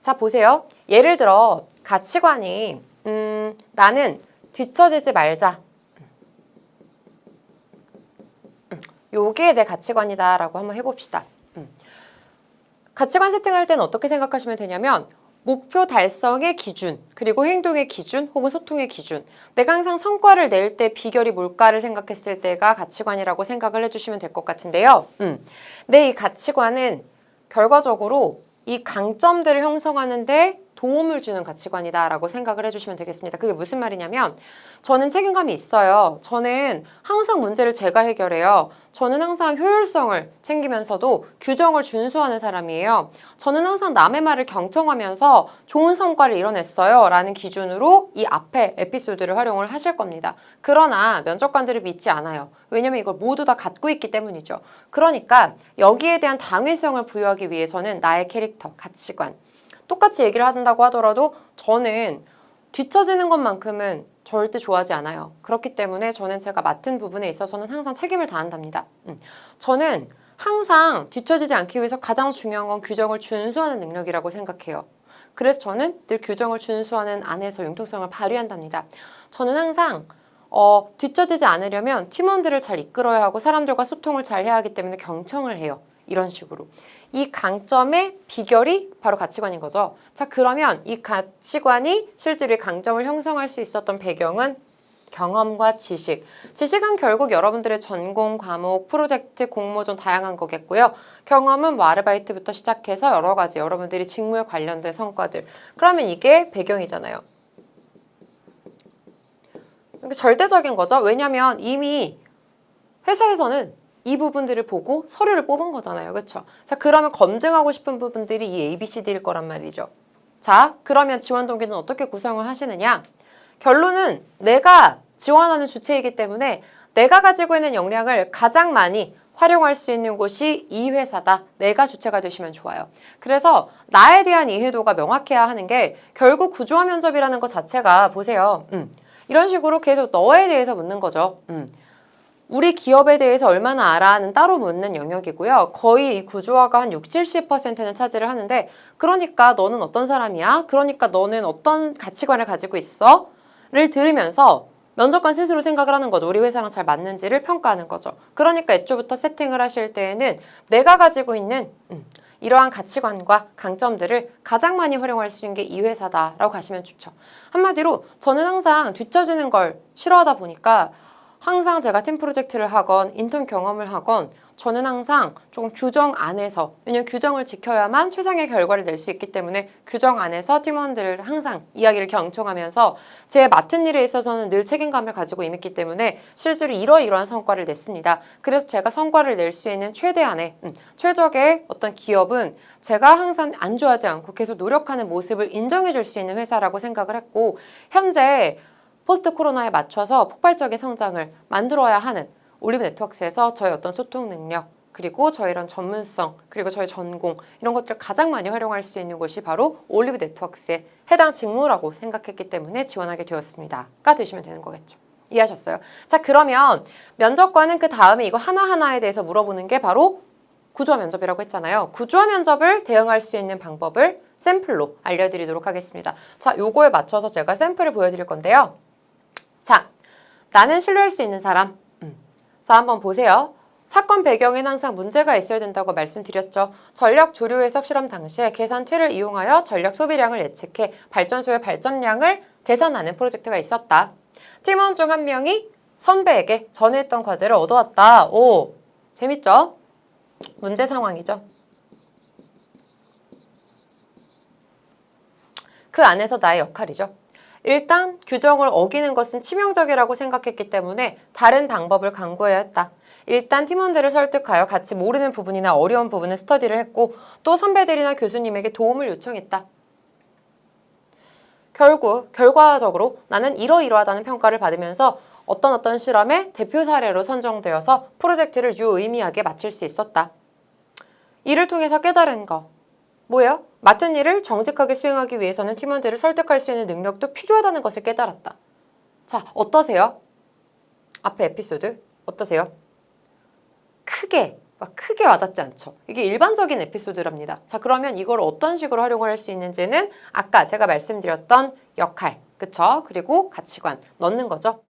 자, 보세요. 예를 들어 가치관이 음, 나는 뒤처지지 말자. 음, 요게 내 가치관이다 라고 한번 해봅시다. 음. 가치관 세팅할 때는 어떻게 생각하시면 되냐면 목표 달성의 기준, 그리고 행동의 기준, 혹은 소통의 기준. 내가 항상 성과를 낼 때 비결이 뭘까를 생각했을 때가 가치관이라고 생각을 해주시면 될 것 같은데요. 음. 내이 가치관은 결과적으로 이 강점들을 형성하는데 도움을 주는 가치관이다라고 생각을 해주시면 되겠습니다. 그게 무슨 말이냐면 저는 책임감이 있어요. 저는 항상 문제를 제가 해결해요. 저는 항상 효율성을 챙기면서도 규정을 준수하는 사람이에요. 저는 항상 남의 말을 경청하면서 좋은 성과를 이뤄냈어요. 라는 기준으로 이 앞에 에피소드를 활용을 하실 겁니다. 그러나 면접관들을 믿지 않아요. 왜냐면 이걸 모두 다 갖고 있기 때문이죠. 그러니까 여기에 대한 당위성을 부여하기 위해서는 나의 캐릭터, 가치관, 똑같이 얘기를 한다고 하더라도 저는 뒤처지는 것만큼은 절대 좋아하지 않아요. 그렇기 때문에 저는 제가 맡은 부분에 있어서는 항상 책임을 다한답니다. 음. 저는 항상 뒤처지지 않기 위해서 가장 중요한 건 규정을 준수하는 능력이라고 생각해요. 그래서 저는 늘 규정을 준수하는 안에서 융통성을 발휘한답니다. 저는 항상 어, 뒤처지지 않으려면 팀원들을 잘 이끌어야 하고 사람들과 소통을 잘 해야 하기 때문에 경청을 해요. 이런 식으로. 이 강점의 비결이 바로 가치관인 거죠. 자, 그러면 이 가치관이 실제로 이 강점을 형성할 수 있었던 배경은 경험과 지식. 지식은 결국 여러분들의 전공, 과목, 프로젝트, 공모전 다양한 거겠고요. 경험은 뭐 아르바이트부터 시작해서 여러 가지 여러분들이 직무에 관련된 성과들. 그러면 이게 배경이잖아요. 이게 절대적인 거죠. 왜냐면 이미 회사에서는 이 부분들을 보고 서류를 뽑은 거잖아요. 그렇죠? 자, 그러면 검증하고 싶은 부분들이 이 A, B, C, D일 거란 말이죠. 자, 그러면 지원 동기는 어떻게 구성을 하시느냐? 결론은 내가 지원하는 주체이기 때문에 내가 가지고 있는 역량을 가장 많이 활용할 수 있는 곳이 이 회사다. 내가 주체가 되시면 좋아요. 그래서 나에 대한 이해도가 명확해야 하는 게 결국 구조화 면접이라는 것 자체가 보세요. 음, 이런 식으로 계속 너에 대해서 묻는 거죠. 음. 우리 기업에 대해서 얼마나 알아는 따로 묻는 영역이고요. 거의 이 구조화가 한 60, 70%는 차지를 하는데 그러니까 너는 어떤 사람이야? 그러니까 너는 어떤 가치관을 가지고 있어? 를 들으면서 면접관 스스로 생각을 하는 거죠. 우리 회사랑 잘 맞는지를 평가하는 거죠. 그러니까 애초부터 세팅을 하실 때에는 내가 가지고 있는 음, 이러한 가치관과 강점들을 가장 많이 활용할 수 있는 게 이 회사다라고 가시면 좋죠. 한마디로 저는 항상 뒤처지는 걸 싫어하다 보니까 항상 제가 팀 프로젝트를 하건 인턴 경험을 하건 저는 항상 조금 규정 안에서 왜냐면 규정을 지켜야만 최상의 결과를 낼 수 있기 때문에 규정 안에서 팀원들을 항상 이야기를 경청하면서 제 맡은 일에 있어서는 늘 책임감을 가지고 임했기 때문에 실제로 이러이러한 성과를 냈습니다. 그래서 제가 성과를 낼 수 있는 최대한의 음, 최적의 어떤 기업은 제가 항상 안주하지 않고 계속 노력하는 모습을 인정해 줄 수 있는 회사라고 생각을 했고 현재 포스트 코로나에 맞춰서 폭발적인 성장을 만들어야 하는 올리브 네트워크스에서 저희 어떤 소통 능력 그리고 저희 이런 전문성 그리고 저희 전공 이런 것들을 가장 많이 활용할 수 있는 곳이 바로 올리브 네트워크스에 해당 직무라고 생각했기 때문에 지원하게 되었습니다가 되시면 되는 거겠죠. 이해하셨어요? 자 그러면 면접관은 그 다음에 이거 하나하나에 대해서 물어보는 게 바로 구조화 면접이라고 했잖아요. 구조화 면접을 대응할 수 있는 방법을 샘플로 알려드리도록 하겠습니다. 자, 요거에 맞춰서 제가 샘플을 보여드릴 건데요. 자, 나는 신뢰할 수 있는 사람. 음. 자, 한번 보세요. 사건 배경엔 항상 문제가 있어야 된다고 말씀드렸죠. 전력 조류 해석 실험 당시에 계산틀을 이용하여 전력 소비량을 예측해 발전소의 발전량을 계산하는 프로젝트가 있었다. 팀원 중 한 명이 선배에게 전에 했던 과제를 얻어왔다. 오, 재밌죠? 문제 상황이죠. 그 안에서 나의 역할이죠. 일단 규정을 어기는 것은 치명적이라고 생각했기 때문에 다른 방법을 강구해야 했다. 일단 팀원들을 설득하여 같이 모르는 부분이나 어려운 부분을 스터디를 했고 또 선배들이나 교수님에게 도움을 요청했다. 결국 결과적으로 나는 이러이러하다는 평가를 받으면서 어떤 어떤 실험의 대표 사례로 선정되어서 프로젝트를 유의미하게 마칠 수 있었다. 이를 통해서 깨달은 거 뭐예요? 맡은 일을 정직하게 수행하기 위해서는 팀원들을 설득할 수 있는 능력도 필요하다는 것을 깨달았다. 자, 어떠세요? 앞에 에피소드 어떠세요? 크게 막 크게 와닿지 않죠. 이게 일반적인 에피소드랍니다. 자, 그러면 이걸 어떤 식으로 활용을 할 수 있는지는 아까 제가 말씀드렸던 역할, 그쵸? 그리고 가치관 넣는 거죠.